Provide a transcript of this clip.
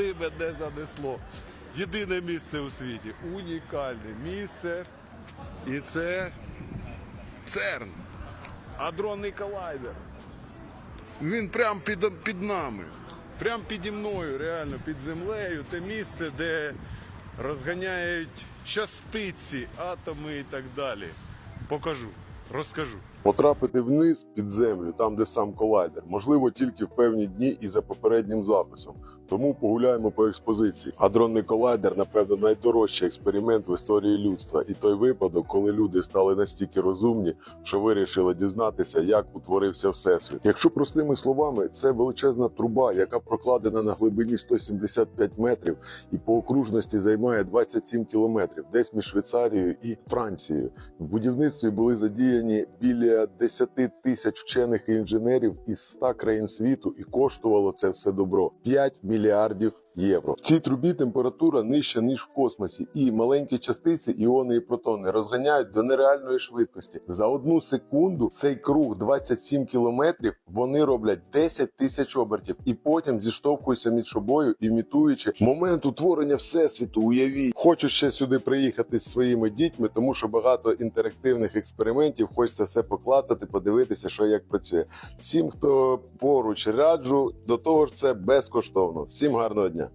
куди мене занесло. Єдине місце у світі, унікальне місце. І це ЦЕРН. Адронний колайдер. Він прямо під, під нами. Прямо піді мною, реально, під землею. Те місце, де розганяють частиці, атоми і так далі. Покажу, розкажу. Потрапити вниз під землю, там де сам колайдер, можливо тільки в певні дні і за попереднім записом. Тому погуляємо по експозиції. Адронний колайдер, напевно, найдорожчий експеримент в історії людства, і той випадок, коли люди стали настільки розумні, що вирішили дізнатися, як утворився всесвіт. Якщо простими словами, це величезна труба, яка прокладена на глибині 175 метрів і по окружності займає 27 кілометрів, десь між Швейцарією і Францією. В будівництві були задіяні біля 10 тисяч вчених і інженерів із 100 країн світу, і коштувало це все добро 5 мільярдів євро. В цій трубі температура нижча ніж в космосі, і маленькі частиці, іони і протони, розганяють до нереальної швидкості. За одну секунду цей круг 27 кілометрів. Вони роблять 10 тисяч обертів, і потім зіштовхуються між собою, імітуючи момент утворення всесвіту. Уявіть, хочу ще сюди приїхати з своїми дітьми, тому що багато інтерактивних експериментів. Хочеться все поклацати, подивитися, що як працює. Всім, хто поруч раджу, до того ж це безкоштовно. Всім гарного дня.